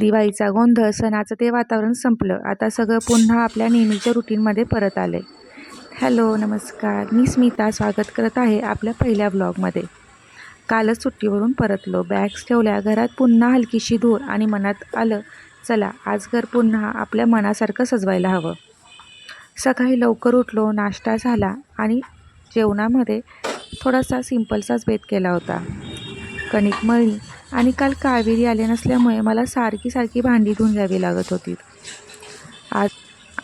दिवाळीचा गोंधळ सणाचं ते वातावरण संपलं. आता सगळं पुन्हा आपल्या नेहमीच्या रुटीनमध्ये परत आलं हॅलो नमस्कार. मी स्मिता स्वागत करत आहे आपल्या पहिल्या ब्लॉगमध्ये कालच सुट्टीवरून परतलो. बॅग्स ठेवल्या घरात पुन्हा हलकीशी धूर आणि मनात आलं चला आज घर पुन्हा आपल्या मनासारखं सजवायला हवं. सकाळी लवकर उठलो नाश्ता झाला आणि जेवणामध्ये थोडासा सिंपलचाच बेत केला होता. कणिक मळली आणि काल कावेरी आले नसल्यामुळे मला सारखी सारखी भांडी धुवून घ्यावी लागत होती. आज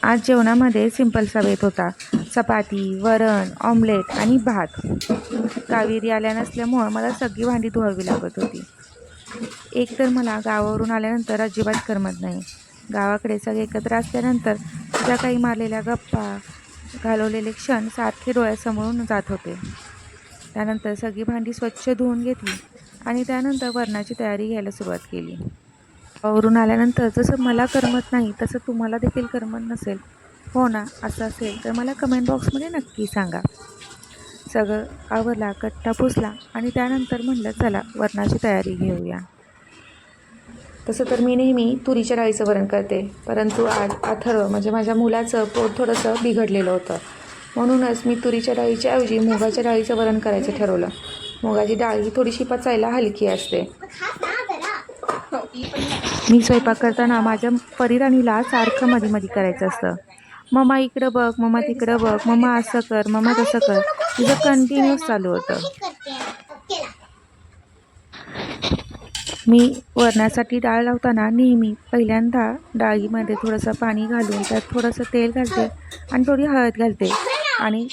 आज जेवणामध्ये सिंपलसा बेत होता. चपाती वरण ऑमलेट आणि भात. कावेरी आल्या नसल्यामुळं मला सगळी भांडी धुवावी लागत होती. एक तर मला गावावरून आल्यानंतर अजिबात करमत नाही. गावाकडे सगळे एकत्र असल्यानंतर ज्या काही मारलेल्या गप्पा घालवलेले क्षण सारखे डोळ्यासमोरून जात होते. त्यानंतर सगळी भांडी स्वच्छ धुवून घेतली. आणि त्यानंतर वरणाची तयारी घ्यायला सुरुवात केली. वरून आल्यानंतर जसं मला करमत नाही तसं तुम्हाला देखील करमत नसेल. हो ना असं असेल तर मला कमेंट बॉक्समध्ये नक्की सांगा. सगळं आवरला कट्टा पुसला आणि त्यानंतर म्हटलं चला वरणाची तयारी घेऊया. तसं तर मी नेहमी तुरीच्या डाळीचं वरण करते परंतु आज अथर्व म्हणजे माझ्या मुलाचं पोट थोडंसं बिघडलेलं होतं. म्हणूनच मी तुरीच्या डाळीच्या ऐवजी मुगाच्या डाळीचं वरण करायचं ठरवलं. मुगाची डाळ ही थोडीशी पचायला हलकी असते. मी स्वयंपाक करताना माझ्या परिराणीला सारखं मध्ये मध्ये करायचं असतं. मम्मा इकडं बघ मम्मा तिकडं बघ मम्मा असं कर मम्मा तसं कर. तिचं कंटिन्यूस चालू होतं. मी वरणासाठी डाळ लावताना नेहमी पहिल्यांदा डाळीमध्ये थोडंसं पाणी घालून त्यात थोडंसं तेल घालते आणि थोडी हळद घालते आणि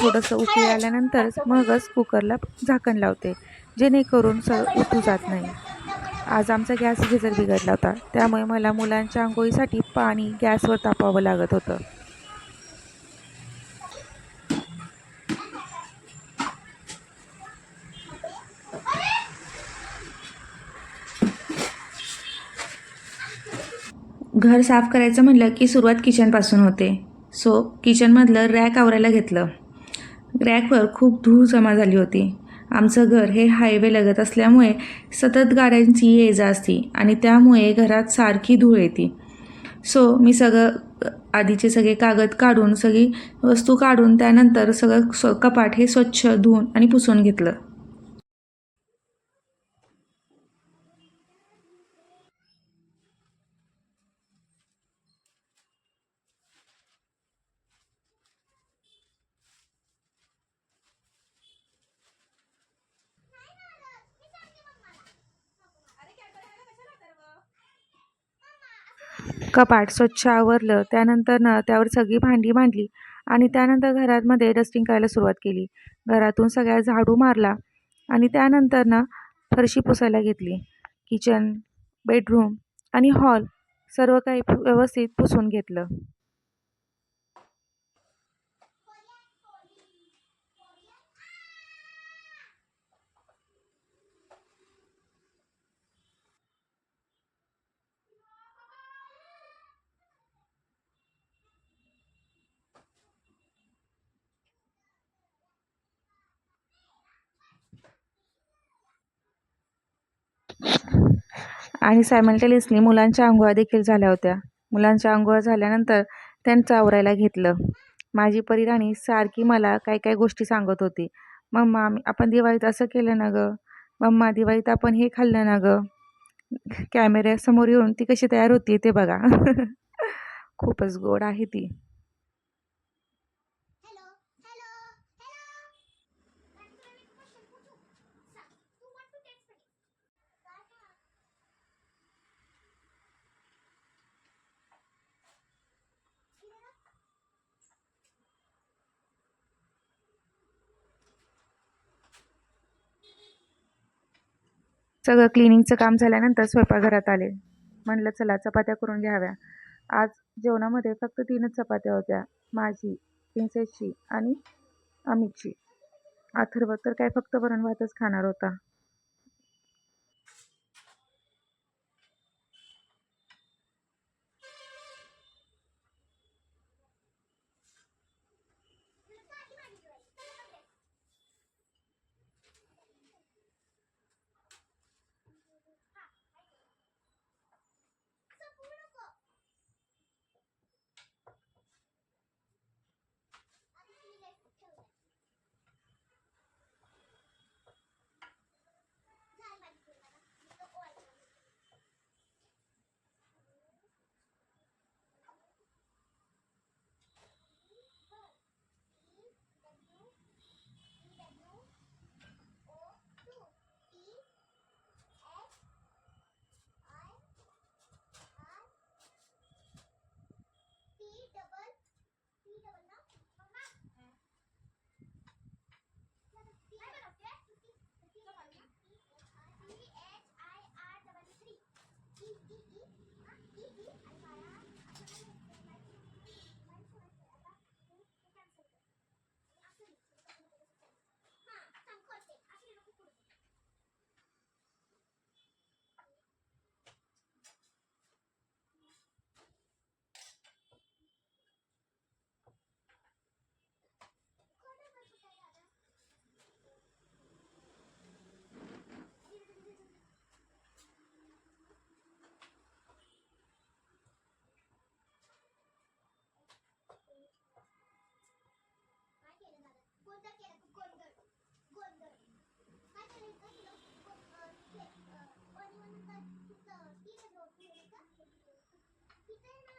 थोडंसं उकळी आल्यानंतर मगच कुकरला झाकण लावते जेणेकरून स उतू जात नाही. आज आमचा गॅस गिजर बिघडला होता त्यामुळे मला मुलांच्या आंघोळीसाठी पाणी गॅसवर तापवावं लागत होतं. घर साफ करायचं म्हटलं की सुरुवात किचनपासून होते. सो किचनमधलं रॅक आवरायला घेतलं. रॅकवर खूप धूळ जमा झाली होती. आमचं घर हे हायवे लगत असल्यामुळे सतत गाड्यांची ये जा असती आणि त्यामुळे घरात सारखी धूळ येते. सो मी सगळं आधीचे सगळे कागद काढून सगळी वस्तू काढून त्यानंतर सगळं स कपाट हे स्वच्छ धुवून आणि पुसून घेतलं. कपाट स्वच्छ आवरलं त्यानंतर ना त्यावर सगळी भांडी मांडली आणि त्यानंतर घरामध्ये डस्टिंग करायला सुरुवात केली. घरातून सगळ्या झाडू मारला आणि त्यानंतर ना फरशी पुसायला घेतली. किचन बेडरूम आणि हॉल सर्व काही पु- व्यवस्थित पुसून घेतलं. आणि सायमल्टेनियसली मुलांच्या आंघोळ्या देखील झाल्या होत्या. मुलांच्या आंघोळ्या झाल्यानंतर त्यांचं आवरायला घेतलं. माझी परिराणी सारखी मला काही काही गोष्टी सांगत होती. मम्मा आम्ही- आपण दिवाळीत असं केलं ना गं? मम्मा दिवाळीत आपण हे खाल्लं ना गं? कॅमेऱ्यासमोर येऊन ती कशी तयार होती ते बघा. खूपच गोड आहे ती. सगळं क्लिनिंगचं काम झाल्यानंतर स्वयंपाकघरात आले. म्हणलं चला चपात्या करून घ्याव्या. आज जेवणामध्ये फक्त तीनच चपात्या होत्या. माझी प्रिन्सेसची आणि अमितची. अथर्व तर काय फक्त वरण भातच खाणार होता. Kita nak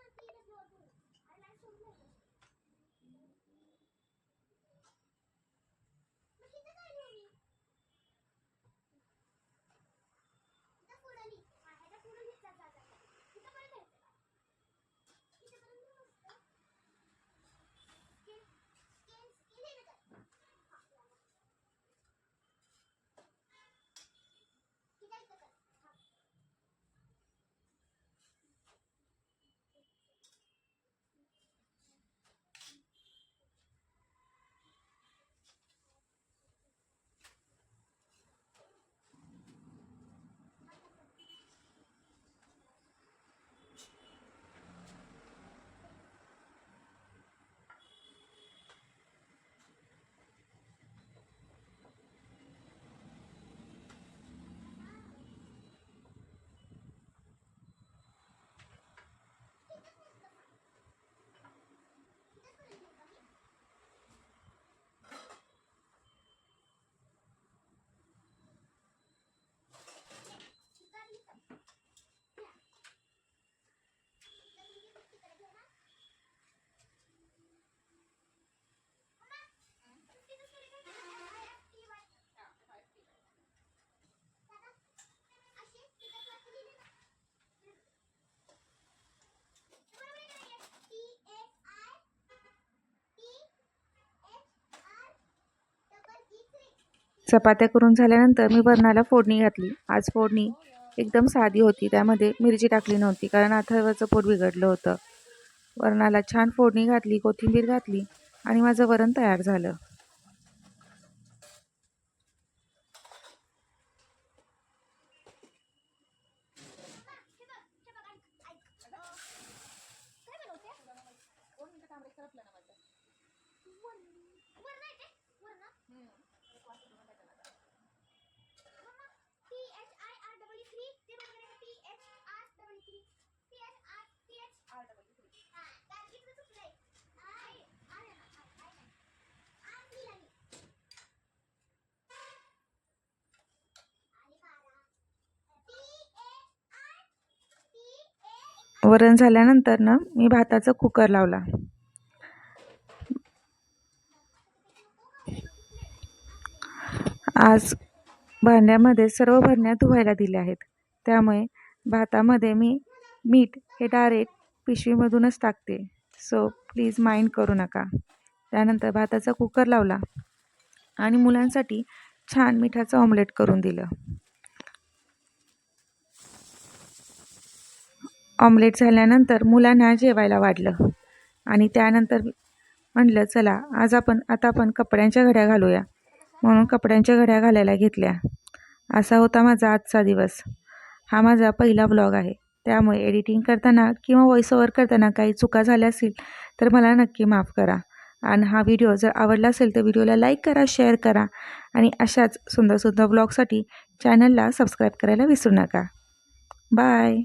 चपात्या करून झाल्यानंतर मी वरणाला फोडणी घातली. आज फोडणी एकदम साधी होती. त्यामध्ये मिरची टाकली नव्हती कारण अथर्वचं पोट बिघडलं होतं. वरणाला छान फोडणी घातली कोथिंबीर घातली आणि माझं वरण तयार झालं. वरण झाल्यानंतर ना मी भाताचा कुकर लावला. आज भांड्यामध्ये सर्व भरण्या धुवायला दिल्या आहेत. त्यामुळे भातामध्ये मी मीठ हे डायरेक्ट पिशवीमधूनच टाकते. सो प्लीज माइंड करू नका. त्यानंतर भाताचा कुकर लावला आणि मुलांसाठी छान मिठाचं ऑमलेट करून दिलं. ऑमलेट झाल्यानंतर मुलांना जेवायला वाढलं. आणि त्यानंतर म्हणलं चला आज आपण आता आपण कपड्यांच्या घड्या घालूया. म्हणून कपड्यांच्या घड्या घालायला घेतल्या. असा होता माझा आजचा दिवस. हा माझा पहिला ब्लॉग आहे. त्यामुळे एडिटिंग करताना किंवा व्हॉइस ओव्हर करताना काही चुका झाल्या असतील तर मला नक्की माफ करा. आणि हा व्हिडिओ जर आवडला असेल तर व्हिडिओला लाईक करा शेअर करा. आणि अशाच सुंदर सुंदर ब्लॉगसाठी चॅनलला सबस्क्राईब करायला विसरू नका. बाय